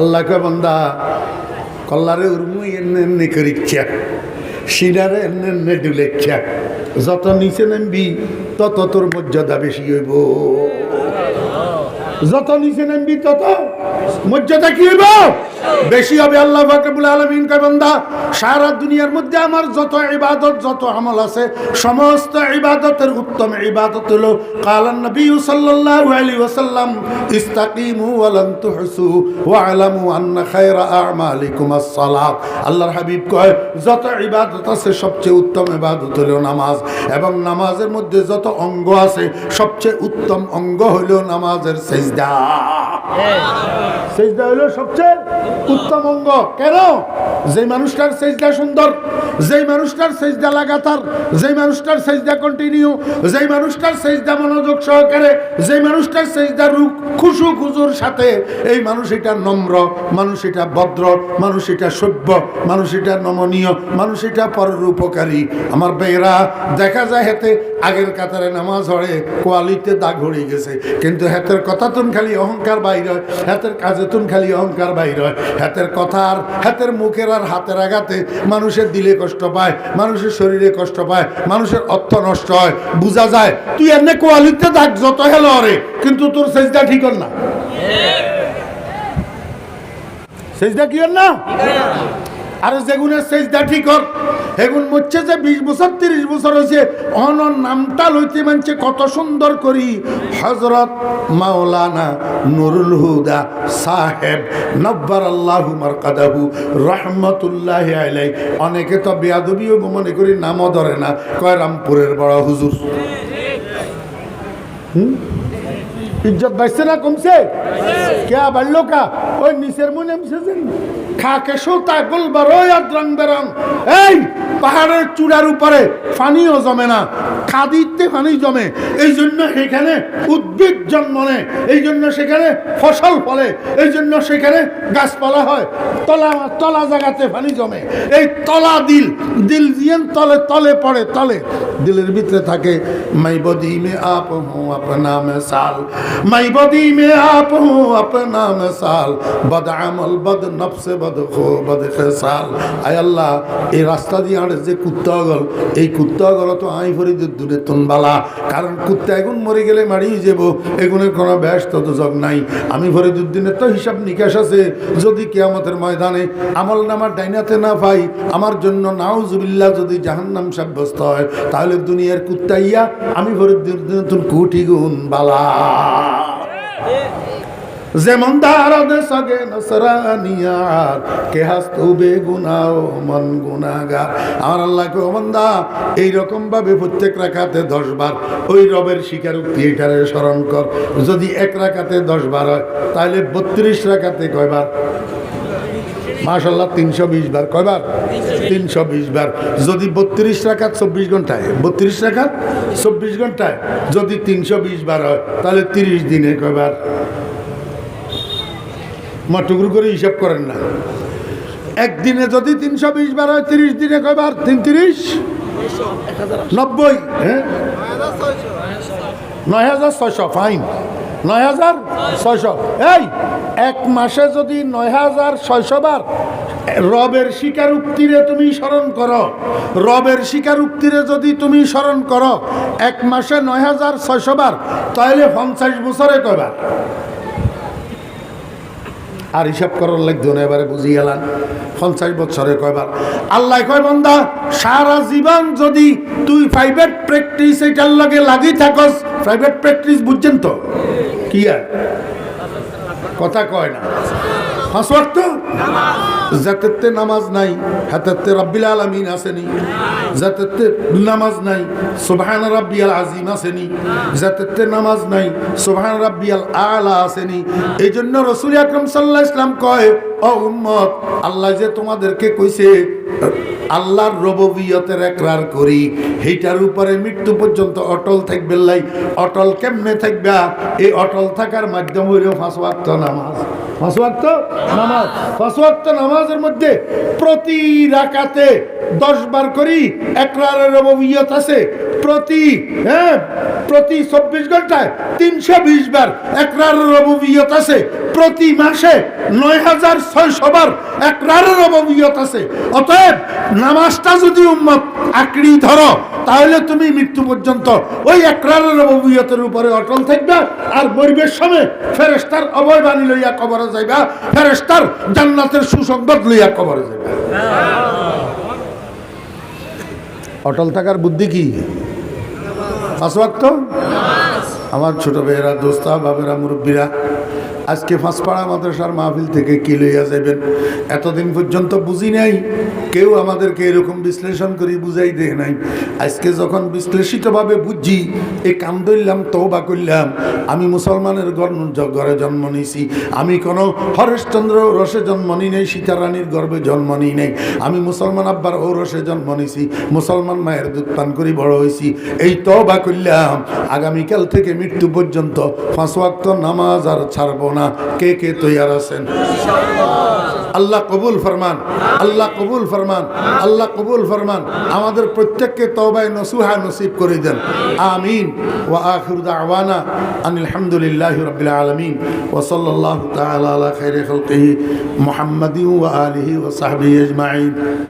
আল্লাহ বন্ধা বন্দা, কল্লারে উর্মু এনে এনে করিচ্ছা শিরারে এনে এনে ডুলেচ্ছা যত নিচে নামবি, তত তোর মর্যাদা বেশি হইব। যত নিচে নামবি, তত মর্যাদা কি হইব? বেশি হবে আল্লাহ ফাকরুল আলমিন বান্দা সারা দুনিয়ার মধ্যে আমার যত ইবাদত যত আমল আছে সমস্ত ইবাদতের উত্তম ইবাদত হলো কালান নবী সাল্লাল্লাহু আলাইহি ওয়াসাল্লাম ইস্তাকিমু ওয়া লান তুহসু ওয়া আলামু আন্না খায়রা আ'মালিকুম আস-সালাত। আল্লাহর হাবিব কয় যত ইবাদত আছে সবচেয়ে উত্তম ইবাদত হলো নামাজ। এবং নামাজের মধ্যে যত অঙ্গ আছে সবচেয়ে উত্তম অঙ্গ হলো নামাজের সেজদা। সেজদা হলো সবচেয়ে উত্তম অঙ্গ। কেন? যে মানুষটার সেজদা সুন্দর, যেই মানুষটার সেজদা লাগাতার, যেই মানুষটার সেজদা কন্টিনিউ যেই মানুষটার সেজদা মনোযোগ সহকারে, যেই মানুষটার সেজদা রুখ খুশু খুজুর সাথে, এই মানুষ এটা নম্র মানুষ এটা ভদ্র মানুষ এটা সভ্য মানুষ এটা নমনীয় মানুষ এটা পরের উপকারী আমার বেয়েরা দেখা যায় হেতে আগের কাতারে নামাজ হড়ে কোয়ালিতে দাগ হয়ে গেছে। কিন্তু হাতের কথা তুন খালি অহংকার বাইর হয়, হাতের কাজে তুন খালি অহংকার বাইর হয়। হাতের কথা আর হাতের মুখের আর হাতের আঘাতে মানুষের দিলে কষ্ট পায় মানুষের শরীরে কষ্ট পায় মানুষের অর্থ নষ্ট হয়। বোঝা যায় তুই এমনি কোয়ালিতে থাক যত হেলো রে কিন্তু তোর সেজটা ঠিক না। সেজদা কি না? আর যেগুনের সেজদা ঠিক কর এগুন মরছে যে বিশ বছর, তিরিশ বছর হয়েছে অনর নামটা লইতে মানছে কত সুন্দর করি। হজরত মাওলানা নুরুল হুদা সাহেব নব্বার আল্লাহ মারকাদাহু, রহমতুল্লাহ আলাই অনেকে তো বেয়াদবিও মনে করি, নামও ধরে না। কয় রামপুরের বড় হুজুর? হুম? ইজ্জত বাড়ছে না কমছে? কে বাড়লো কা? ওই নিচের মনে পাহাড়ের চূড়ার উপরে পানিও জমে না খাদিতে পানি জমে। এই জন্য সেখানে এই জন্য সেখানে ফসল ফলে, এই জন্য সেখানে গাছপালা হয়। তলা তলা জায়গাতে পানি জমে। এই তলা দিল দিল দিয়ে তলে তলে পড়ে, তলে। দিলের ভিতরে থাকে, মাই বদি মে আপ হো আপনা মেসাল মাই বদি মে আপ হো আপনা মেসাল বদ আমল, বদ নফসে, বদ খো, বদ খেসাল। আয় আল্লাহ, এই রাস্তা দিয়ে আড়ে যে কুত্তা গল এই কুত্তা গল তো আই ফরি দূরে তুনবালা। কারণ কুত্তা এগুন মরে গেলে মারিয়ে যাব, এগুনের কোনো ব্যস্ত তো জগ নাই। আমি ফরিদুদ্দিনের তো হিসাব নিকাশ আছে, যদি কেয়ামতের ময়দানে আমল নামার ডাইনাতে না পাই, আমার জন্য নাও জুবিল্লা যদি জাহান্নাম সাব্যস্ত হয়, তাহলে দুনিয়ার কুত্তাইয়া আমি দিন কোটি গুণ বালা। যেমন মন ভাবে প্রত্যেক রাখাতে দশ বার ওই রবের স্মরণ কর। যদি এক রাখাতে দশ বার হয়, তাহলে বত্রিশ রাখাতে কয়বার? মাশাল্লাহ তিনশো বিশ বার। কয়বার? তিনশো বিশ বার। যদি বত্রিশ রাখাত চব্বিশ ঘন্টায়, বত্রিশ রাখাত চব্বিশ ঘন্টায় যদি তিনশো বিশ বার হয়, তাহলে তিরিশ দিনে কয়বার? মাটুকুর করে হিসাব করেন না। একদিনে যদি তিনশো বিশ বার হয়, তিরিশ দিনে কয়বার? তিন তিরিশ? নব্বই হ্যাঁ? নয় হাজার ছয়শো ফাইন নয় হাজার ছয়শো। এই এক মাসে যদি নয় হাজার ছয়শো বার রবের স্বীকারোক্তিরে তুমি স্মরণ করো, রবের স্বীকারোক্তিরে যদি তুমি স্মরণ করো, এক মাসে নয় হাজার ছয়শো বার তাহলে পঞ্চাশ বছরে কয়বার? আর হিসাব করার লাগতো না, এবারে বুঝি গেলাম পঞ্চাশ বছরে কয়বার? আল্লাহ কয়, বন্দা, সারা জীবন যদি তুই প্রাইভেট প্র্যাকটিস এটার লগে লাগি থাকস প্রাইভেট প্র্যাকটিস বুঝছেন তো? কি আর? কথা কয় না। পাঁচ ওয়াক্ত জাতেতে নামাজ নাই হাতেতে রব্বিল আলমিন আসেনি। জাতেতে নামাজ নাই, সুবহান রাব্বিয়াল আজিম আসেনি। জাতেতে নামাজ নাই, সুবহান রাব্বিয়াল আলা আসেনি। এই জন্য রসুল আকরম সাল্লাহ ইসলাম কয়, ও উম্মত, আল্লাহ যে তোমাদেরকে কইছে আল্লাহর রববিয়তের একরার করি। সেইটার উপরে মৃত্যু পর্যন্ত অটল থাকবে লাই। অটল কেমনে থাকবে? এই অটল থাকার মাধ্যম হইল ফাঁসওয়াক্ত নামাজ। ফাঁসওয়াক্ত নামাজ। ফাঁসওয়াক্ত নামাজের মধ্যে প্রতি রাকাতে দশ বার করি একরারের রববিয়ত আছে। প্রতি হ্যাঁ প্রতি চব্বিশ ঘন্টায় তিনশো বিশ বার একরারের রববিয়ত আছে। প্রতি মাসে নয় হাজার ছয়শো বার একরারের রববিয়ত আছে। অতএব নামাজটা যদি উম্মত আঁকড়ি ধরো তাহলে তুমি মৃত্যু পর্যন্ত ওই একরারের রববিয়তের উপরে অটল থাকবে আর মরিবের সময় ফেরেস্তার অভয় বাণী লইয়া কবরে যাইবা ফেরেস্তার জান্নাতের সুসংবাদ লইয়া কবরে যাইবা। অটল থাকার বুদ্ধি কি? পাঁচ ওয়াক্ত আমার ছোট ভাইয়েরা, দোস্তা বাবেরা মুরব্বীরা, আজকে ফাঁসপাড়া মাদ্রাসার মাহফিল থেকে কি লইয়া যাবেন এতদিন পর্যন্ত বুঝি নাই। কেউ আমাদেরকে এরকম বিশ্লেষণ করে, বুঝাই দেয় নাই। আজকে যখন বিশ্লেষিতভাবে বুঝছি এই কাম ধরলাম তৌবা করলাম, আমি মুসলমানের ঘরে জন্ম নিয়েছি। আমি কোনো হরেশচন্দ্র রসে জন্ম নিই নেই, সীতারানীর গর্ভে জন্ম নিই নেই। আমি মুসলমান আব্বার ও রসে জন্ম নিয়েছি। মুসলমান মায়ের দুধ পান করি, বড় হয়েছি। এই তবা করলাম। আগামীকাল থেকে মৃত্যু পর্যন্ত পাঁচ ওয়াক্ত নামাজ আর ছাড়বো না। কে কে তৈয়ার আছেন? আল্লাহ কবুল ফরমান, আল্লাহ কবুল ফরমান, আল্লাহ কবুল ফরমান। আমাদের প্রত্যেককে তবায় নসুহা নসিব করে দেন। আমিন। ও আখিরু দাওয়ানা আনিল হামদুলিল্লাহি আলমিন। তাআলা আলা খাইরি খালকিহি মুহাম্মাদিন ওয়া আলিহি ওয়া সাহবিহি আজমাইন।